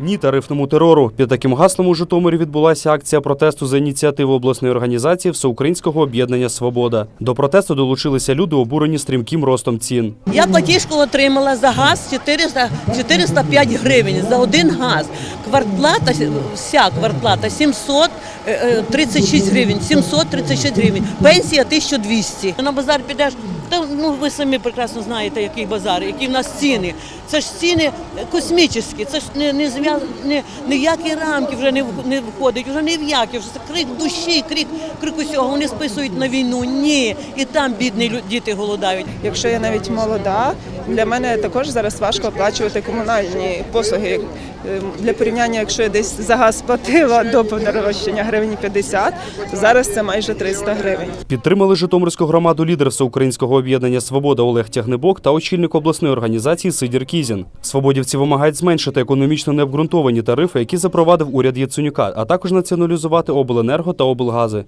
Ні тарифному терору. Під таким гаслом у Житомирі відбулася акція протесту за ініціативи обласної організації Всеукраїнського об'єднання Свобода. До протесту долучилися люди, обурені стрімким ростом цін. Я платіжку отримала за газ 400, 405 гривень за один газ. Квартплата, вся квартплата 736 гривень, 736 гривень. Пенсія 1200. На базар підеш, та ну ви самі прекрасно знаєте, який базар, які в нас ціни. Це ж ціни космічні, це ж не, не, зв'яз- не, ніякі рамки вже не, в- не входить, вже не в які, вже це крик душі, крик, крик усього. Вони списують на війну. Ні. І там бідні діти голодають. Якщо я навіть молода, для мене також зараз важко оплачувати комунальні послуги. Е, Для порівняння, якщо я десь за газ платила до понарощення гривень 50, то зараз це майже 300 гривень. Підтримали Житомирську громаду лідер Всеукраїнського об'єднання Свобода Олег Тягнебок та очільник обласної організації Сидір Кізін. Свободівці вимагають зменшити економічно необґрунтовані тарифи, які запровадив уряд Яценюка, а також націоналізувати обленерго та облгази.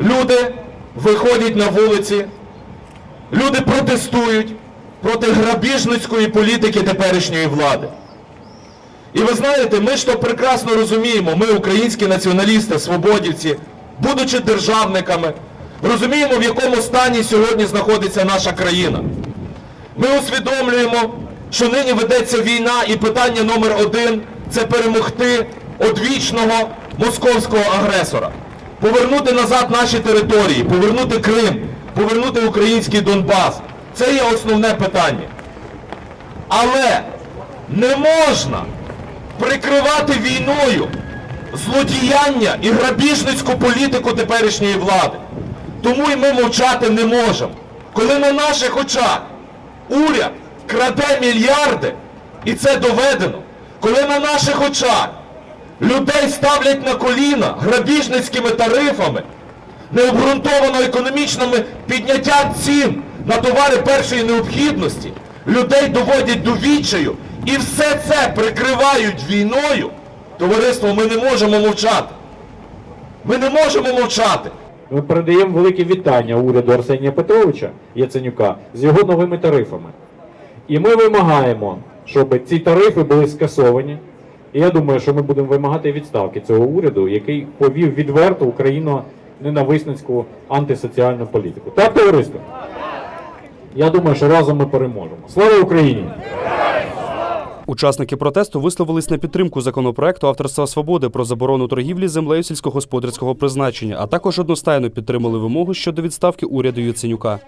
Люди виходять на вулиці, люди протестують проти грабіжницької політики теперішньої влади. І ви знаєте, ми ж то прекрасно розуміємо, ми, українські націоналісти, свободівці, будучи державниками, розуміємо, в якому стані сьогодні знаходиться наша країна. Ми усвідомлюємо, що нині ведеться війна, і питання номер один це перемогти одвічного московського агресора, повернути назад наші території, повернути Крим, повернути український Донбас. Це є основне питання. Але не можна прикривати війною злодіяння і грабіжницьку політику теперішньої влади. Тому і ми мовчати не можемо. Коли на наших очах уряд краде мільярди, і це доведено, коли на наших очах людей ставлять на коліна грабіжницькими тарифами, необґрунтовано економічними підняття цін на товари першої необхідності, людей доводять до відчаю і все це прикривають війною, товариство, ми не можемо мовчати. Ми не можемо мовчати. Ми передаємо велике вітання уряду Арсенія Петровича Яценюка з його новими тарифами. І ми вимагаємо, щоб ці тарифи були скасовані. І я думаю, що ми будемо вимагати відставки цього уряду, який повів відверто Україну ненависницьку антисоціальну політику. Так, товариство? Я думаю, що разом ми переможемо. Слава Україні! Учасники протесту висловились на підтримку законопроекту авторства свободи про заборону торгівлі землею сільськогосподарського призначення, а також одностайно підтримали вимогу щодо відставки уряду Яценюка.